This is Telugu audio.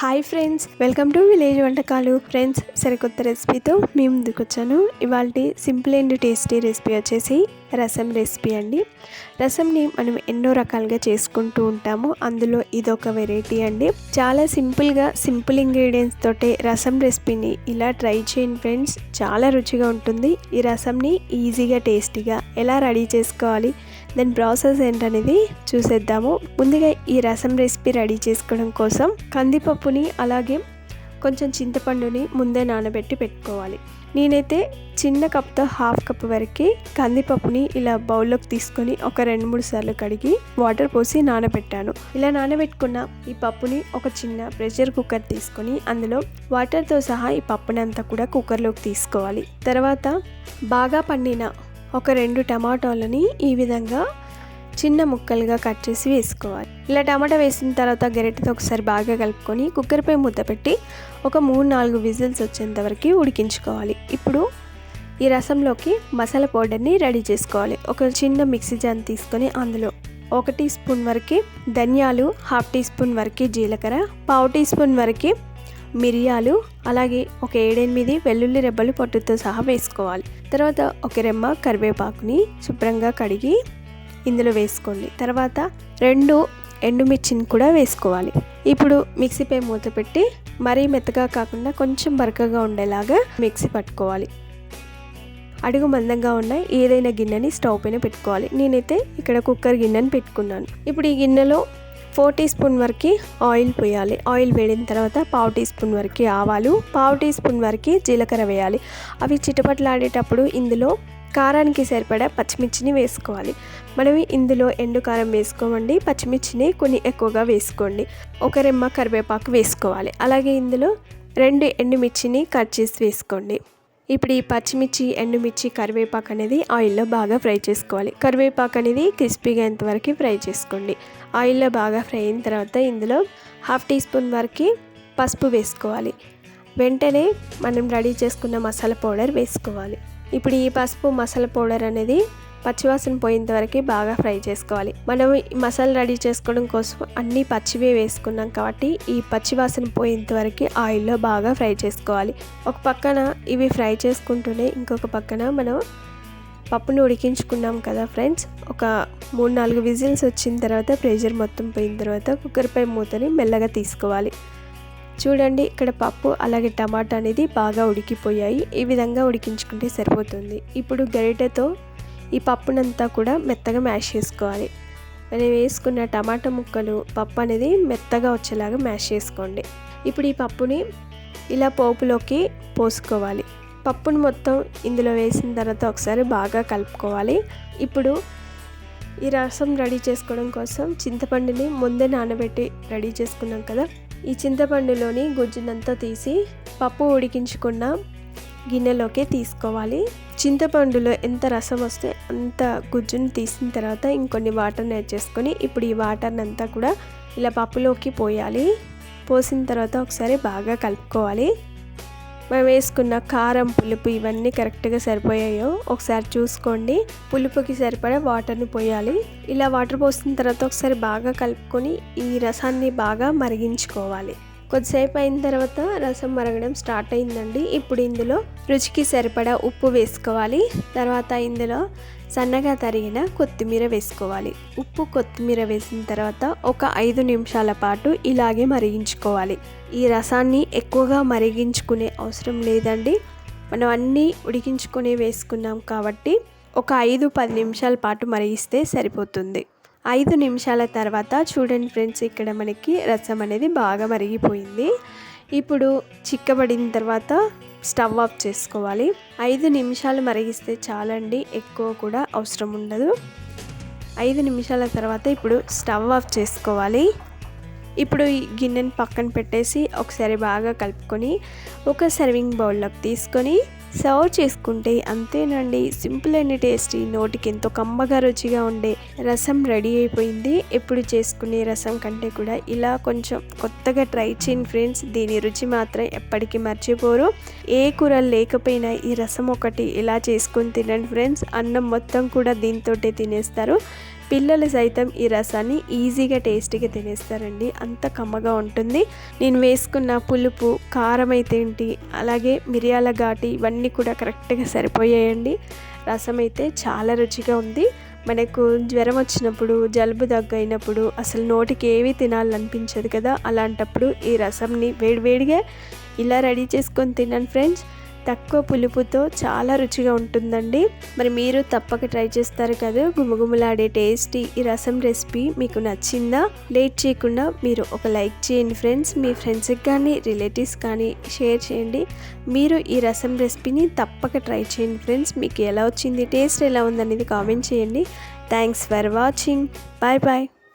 Hi friends welcome to village వంటకాలు. ఫ్రెండ్స్ సరికొత్త రెసిపీతో మేము ముందుకు వచ్చాను ఇవాళ సింపుల్ అండ్ టేస్టీ రెసిపీ వచ్చేసి రసం రెసిపీ అండి. రసంని మనం ఎన్నో రకాలుగా చేసుకుంటూ ఉంటాము. అందులో ఇదొక వెరైటీ అండి. చాలా సింపుల్గా సింపుల్ ఇంగ్రీడియంట్స్ తోటే రసం రెసిపీని ఇలా ట్రై చేయండి ఫ్రెండ్స్ చాలా రుచిగా ఉంటుంది. ఈ రసంని ఈజీగా టేస్టీగా ఎలా రెడీ చేసుకోవాలి? దాని ప్రాసెస్ ఏంటనేది చూసేద్దాము. ముందుగా ఈ రసం రెసిపీ రెడీ చేసుకోవడం కోసం కందిపప్పుని అలాగే కొంచెం చింతపండుని ముందే నానబెట్టి పెట్టుకోవాలి. నేనైతే చిన్న కప్తో హాఫ్ కప్ వరకు కందిపప్పుని ఇలా బౌల్లోకి తీసుకొని ఒక రెండు మూడు సార్లు కడిగి వాటర్ పోసి నానబెట్టాను. ఇలా నానబెట్టుకున్న ఈ పప్పుని ఒక చిన్న ప్రెషర్ కుక్కర్ తీసుకొని అందులో వాటర్తో సహా ఈ పప్పుని అంతా కూడా కుక్కర్లోకి తీసుకోవాలి. తర్వాత బాగా పండిన ఒక రెండు టమాటాలని ఈ విధంగా చిన్న ముక్కలుగా కట్ చేసి వేసుకోవాలి. ఇలా టమాటా వేసిన తర్వాత గరిటెతో ఒకసారి బాగా కలుపుకొని కుక్కర్పై మూత పెట్టి ఒక మూడు నాలుగు విజిల్స్ వచ్చేంత వరకు ఉడికించుకోవాలి. ఇప్పుడు ఈ రసంలోకి మసాలా పౌడర్ని రెడీ చేసుకోవాలి. ఒక చిన్న మిక్సీ జాన్ తీసుకొని అందులో ఒక టీ స్పూన్ వరకు ధనియాలు హాఫ్ టీ స్పూన్ వరకు జీలకర్ర పావు టీ స్పూన్ వరకు మిరియాలు అలాగే ఒక ఏడెనిమిది వెల్లుల్లి రెబ్బలు పొట్టుతో సహా వేసుకోవాలి. తర్వాత ఒక రెమ్మ కరివేపాకుని శుభ్రంగా కడిగి ఇందులో వేసుకోండి. తర్వాత రెండు ఎండుమిర్చిని కూడా వేసుకోవాలి. ఇప్పుడు మిక్సీపై మూత పెట్టి మరీ మెత్తగా కాకుండా కొంచెం బరకగా ఉండేలాగా మిక్సీ పట్టుకోవాలి. అడుగు మందంగా ఉన్న ఏదైనా గిన్నెని స్టవ్ పైన పెట్టుకోవాలి. నేనైతే ఇక్కడ కుక్కర్ గిన్నెని పెట్టుకున్నాను. ఇప్పుడు ఈ గిన్నెలో ఫోర్ టీ స్పూన్ వరకు ఆయిల్ పోయాలి. ఆయిల్ వేడిన తర్వాత పావు టీ స్పూన్ వరకు ఆవాలు పావు టీ స్పూన్ వరకు జీలకర్ర వేయాలి. అవి చిటపట్లాడేటప్పుడు ఇందులో కారానికి సరిపడా పచ్చిమిర్చిని వేసుకోవాలి. మనం ఇందులో ఎండు కారం వేసుకోమండి. పచ్చిమిర్చిని కొన్ని ఎక్కువగా వేసుకోండి. ఒక రెమ్మ కరివేపాకు వేసుకోవాలి. అలాగే ఇందులో రెండు ఎండుమిర్చిని కట్ చేసి వేసుకోండి. ఇప్పుడు ఈ పచ్చిమిర్చి ఎండుమిర్చి కరివేపాకు అనేది ఆయిల్లో బాగా ఫ్రై చేసుకోవాలి. కరివేపాకు అనేది క్రిస్పీగా ఎంతవరకు ఫ్రై చేసుకోండి. ఆయిల్లో బాగా ఫ్రై అయిన తర్వాత ఇందులో హాఫ్ టీ స్పూన్ వరకు పసుపు వేసుకోవాలి. వెంటనే మనం రెడీ చేసుకున్న మసాలా పౌడర్ వేసుకోవాలి. ఇప్పుడు ఈ పసుపు మసాలా పౌడర్ అనేది పచ్చివాసన పోయేంత వరకు బాగా ఫ్రై చేసుకోవాలి. మనం మసాలా రెడీ చేసుకోవడం కోసం అన్ని పచ్చివే వేసుకున్నాం కాబట్టి ఈ పచ్చివాసన పోయేంత వరకు ఆయిల్లో బాగా ఫ్రై చేసుకోవాలి. ఒక పక్కన ఇవి ఫ్రై చేసుకుంటూనే ఇంకొక పక్కన మనం పప్పును ఉడికించుకున్నాం కదా ఫ్రెండ్స్. ఒక మూడు నాలుగు విజిల్స్ వచ్చిన తర్వాత ప్రెషర్ మొత్తం పోయిన తర్వాత కుక్కర్పై మూతని మెల్లగా తీసుకోవాలి. చూడండి ఇక్కడ పప్పు అలాగే టమాటా అనేది బాగా ఉడికిపోయాయి. ఈ విధంగా ఉడికించుకుంటే సరిపోతుంది. ఇప్పుడు గరిటెతో ఈ పప్పునంతా కూడా మెత్తగా మ్యాష్ చేసుకోవాలి. మనం వేసుకున్న టమాటా ముక్కలు పప్పు అనేది మెత్తగా వచ్చేలాగా మ్యాష్ చేసుకోండి. ఇప్పుడు ఈ పప్పుని ఇలా పోపులోకి పోసుకోవాలి. పప్పును మొత్తం ఇందులో వేసిన తర్వాత ఒకసారి బాగా కలుపుకోవాలి. ఇప్పుడు ఈ రసం రెడీ చేసుకోవడం కోసం చింతపండుని ముందే నానబెట్టి రెడీ చేసుకున్నాం కదా. ఈ చింతపండులోని గుజ్జునంతా తీసి పప్పు ఉడికించుకున్న గిన్నెలోకి తీసుకోవాలి. చింతపండులో ఎంత రసం వస్తే అంత గుజ్జును తీసిన తర్వాత ఇంకొన్ని వాటర్ని యాడ్ చేసుకొని ఇప్పుడు ఈ వాటర్ని అంతా కూడా ఇలా పప్పులోకి పోయాలి. పోసిన తర్వాత ఒకసారి బాగా కలుపుకోవాలి. మనం వేసుకున్న కారం పులుపు ఇవన్నీ కరెక్ట్గా సరిపోయాయో ఒకసారి చూసుకోండి. పులుపుకి సరిపడా వాటర్ని పోయాలి. ఇలా వాటర్ పోసిన తర్వాత ఒకసారి బాగా కలుపుకొని ఈ రసాన్ని బాగా మరిగించుకోవాలి. కొద్దిసేపు అయిన తర్వాత రసం మరగడం స్టార్ట్ అయిందండి. ఇప్పుడు ఇందులో రుచికి సరిపడా ఉప్పు వేసుకోవాలి. తర్వాత ఇందులో సన్నగా తరిగిన కొత్తిమీర వేసుకోవాలి. ఉప్పు కొత్తిమీర వేసిన తర్వాత ఒక ఐదు నిమిషాల పాటు ఇలాగే మరిగించుకోవాలి. ఈ రసాన్ని ఎక్కువగా మరిగించుకునే అవసరం లేదండి. మనం అన్నీ ఉడికించుకొని వేసుకున్నాం కాబట్టి ఒక ఐదు పది నిమిషాల పాటు మరిగిస్తే సరిపోతుంది. ఐదు నిమిషాల తర్వాత చూడండి ఫ్రెండ్స్ ఇక్కడ మనకి రసం అనేది బాగా మరిగిపోయింది. ఇప్పుడు చిక్కబడిన తర్వాత స్టవ్ ఆఫ్ చేసుకోవాలి. ఐదు నిమిషాలు మరిగిస్తే చాలండి ఎక్కువ కూడా అవసరం ఉండదు. ఐదు నిమిషాల తర్వాత ఇప్పుడు స్టవ్ ఆఫ్ చేసుకోవాలి. ఇప్పుడు ఈ గిన్నెని పక్కన పెట్టేసి ఒకసారి బాగా కలుపుకొని ఒక సర్వింగ్ బౌల్లోకి తీసుకొని సర్వ్ చేసుకుంటే అంతేనండి. సింపుల్ అండ్ టేస్టీ నోటికి ఎంతో కమ్మగా రుచిగా ఉండే రసం రెడీ అయిపోయింది. ఎప్పుడు చేసుకునే రసం కంటే కూడా ఇలా కొంచెం కొత్తగా ట్రై చేయండి ఫ్రెండ్స్. దీని రుచి మాత్రం ఎప్పటికీ మర్చిపోరు. ఏ కూర లేకపోయినా ఈ రసం ఒకటి ఇలా చేసుకొని తినండి ఫ్రెండ్స్. అన్నం మొత్తం కూడా దీంతో తినేస్తారు. పిల్లలు సైతం ఈ రసాన్ని ఈజీగా టేస్టీగా తినేస్తారండి. అంత కమ్మగా ఉంటుంది. నేను వేసుకున్న పులుపు కారం అయితే ఏంటి అలాగే మిరియాల ఘాటి ఇవన్నీ కూడా కరెక్ట్గా సరిపోయాయండి. రసం అయితే చాలా రుచిగా ఉంది. మనకు జ్వరం వచ్చినప్పుడు జలుబు దగ్గైనప్పుడు అసలు నోటికి ఏవి తినాలనిపించదు కదా. అలాంటప్పుడు ఈ రసంని వేడివేడిగా ఇలా రెడీ చేసుకొని తిన్నాను ఫ్రెండ్స్. తక్కువ పులుపుతో చాలా రుచిగా ఉంటుందండి. మరి మీరు తప్పక ట్రై చేస్తారు కదా గుమగుమలాడే టేస్టీ ఈ రసం రెసిపీ మీకు నచ్చిందా? లేట్ చేయకుండా మీరు ఒక లైక్ చేయండి ఫ్రెండ్స్. మీ ఫ్రెండ్స్కి కానీ రిలేటివ్స్ కానీ షేర్ చేయండి. మీరు ఈ రసం రెసిపీని తప్పక ట్రై చేయండి ఫ్రెండ్స్. మీకు ఎలా వచ్చింది టేస్ట్ ఎలా ఉందనేది కామెంట్ చేయండి. Thanks for watching. Bye bye.